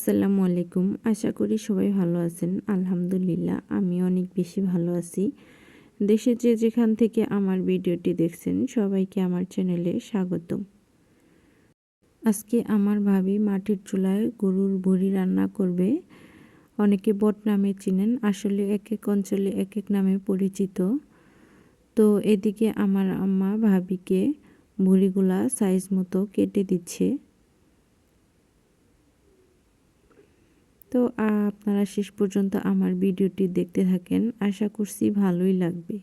আসসালামু আলাইকুম। আশা করি সবাই ভালো আছেন। আলহামদুলিল্লাহ আমি অনেক বেশি ভালো আছি। দেশে যে যেখান থেকে আমার ভিডিওটি দেখছেন, সবাইকে আমার চ্যানেলে স্বাগতম। আজকে আমার ভাবি মাটির চুলায় গরুর ভুড়ি রান্না করবে। অনেকে বট নামে চিনেন, আসলে এক এক অঞ্চলে এক এক নামে পরিচিত। তো এদিকে আমার আম্মা ভাবিকে ভুড়িগুলা সাইজ মতো কেটে দিচ্ছে। তো আপনারা শেষ পর্যন্ত আমার ভিডিওটি দেখতে থাকেন। আশা করছি ভালোই লাগবে।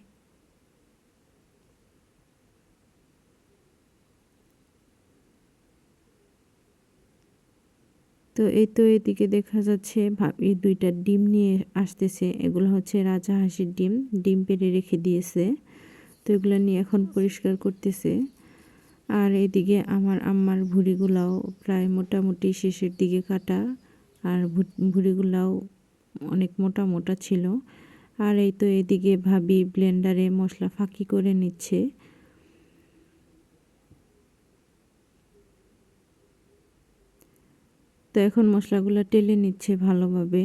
তো এই তো এদিকে দেখা যাচ্ছে ভাবি দুইটা ডিম নিয়ে আসতেছে। এগুলো হচ্ছে রাজা হাসির ডিম। ডিম পেড়ে রেখে দিয়েছে। তো এগুলো নিয়ে এখন পরিষ্কার করতেছে। আর এদিকে আমার আম্মার ভুড়িগুলাও প্রায় মোটামুটি শেষের দিকে কাটা। আর ভুড়িগুলাও অনেক মোটা মোটা ছিল। আর এই তো এদিকে ভাবি ব্লেন্ডারে মশলা ফাঁকি করে নিচ্ছে। তো এখন মশলাগুলো টেলে নিচ্ছে ভালোভাবে।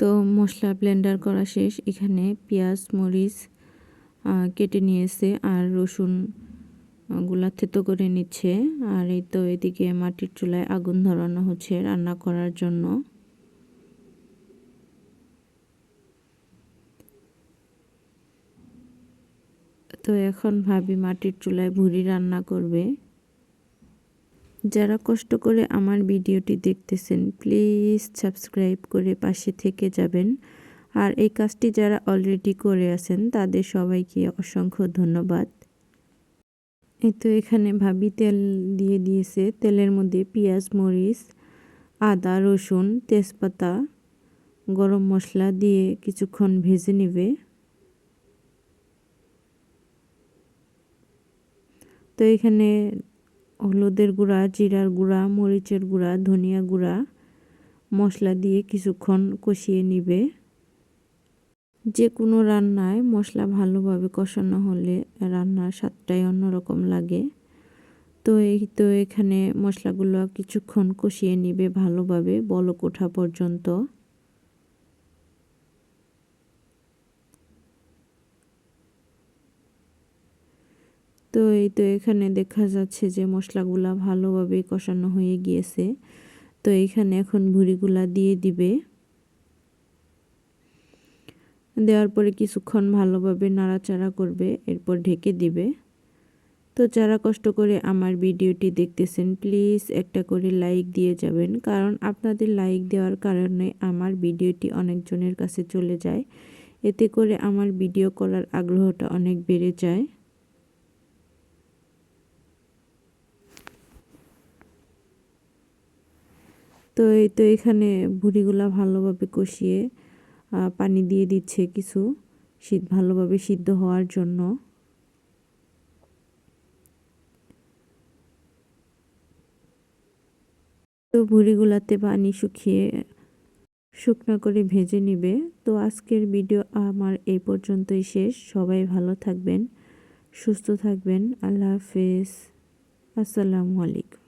তো মশলা ব্লেন্ডার করা শেষ। এখানে পেঁয়াজ, মরিচ কেটে নিয়েছে আর রসুনগুলা থেতো করে নিচ্ছে। আর এই তো এদিকে মাটির চুলায় আগুন ধরানো হচ্ছে রান্না করার জন্য। তো এখন ভাবি মাটির চুলায় ভুড়ি রান্না করবে। যারা কষ্ট করে আমার ভিডিওটি দেখতেছেন, প্লিজ সাবস্ক্রাইব করে পাশে থেকে যাবেন। আর এই কাজটি যারা অলরেডি করে আছেন, তাদের সবাইকে অসংখ্য ধন্যবাদ। এই তো এখানে ভাবি তেল দিয়ে দিয়েছে। তেলের মধ্যে পেঁয়াজ, মরিচ, আদা, রসুন, তেজপাতা, গরম মশলা দিয়ে কিছুক্ষণ ভেজে নেবে। তো এখানে হলুদের গুঁড়া, জিরার গুঁড়া, মরিচের গুঁড়া, ধনিয়া গুঁড়া মশলা দিয়ে কিছুক্ষণ কষিয়ে নিবে। যে কোনো রান্নায় মশলা ভালোভাবে কষানো হলে রান্নার স্বাদটাই অন্যরকম লাগে। তো এই, তো এখানে মশলাগুলো কিছুক্ষণ কষিয়ে নিবে ভালোভাবে বলক ওঠা পর্যন্ত। তো এই, তো এখানে দেখা যাচ্ছে যে মশলাগুলা ভালোভাবে কষানো হয়ে গিয়েছে। তো এইখানে এখন ভুড়িগুলা দিয়ে দিবে। দেওয়ার পরে কিছুক্ষণ ভালোভাবে নাড়াচাড়া করবে, এরপর ঢেকে দিবে। তো যারা কষ্ট করে আমার ভিডিওটি দেখতেছেন, প্লিজ একটা করে লাইক দিয়ে যাবেন। কারণ আপনাদের লাইক দেওয়ার কারণে আমার ভিডিওটি অনেকজনের কাছে চলে যায়। এতে করে আমার ভিডিও করার আগ্রহটা অনেক বেড়ে যায়। তো এই তো এখানে বুড়িগুলা ভালোভাবে কষিয়ে পানি দিয়ে দিচ্ছে কিছু শীত ভালোভাবে সিদ্ধ হওয়ার জন্য। তো ভুড়িগুলাতে পানি শুকিয়ে শুকনো করে ভেজে নিবে। তো আজকের ভিডিও আমার এই পর্যন্তই শেষ। সবাই ভালো থাকবেন, সুস্থ থাকবেন। আল্লাহ হাফেজ। আসসালামু আলাইকুম।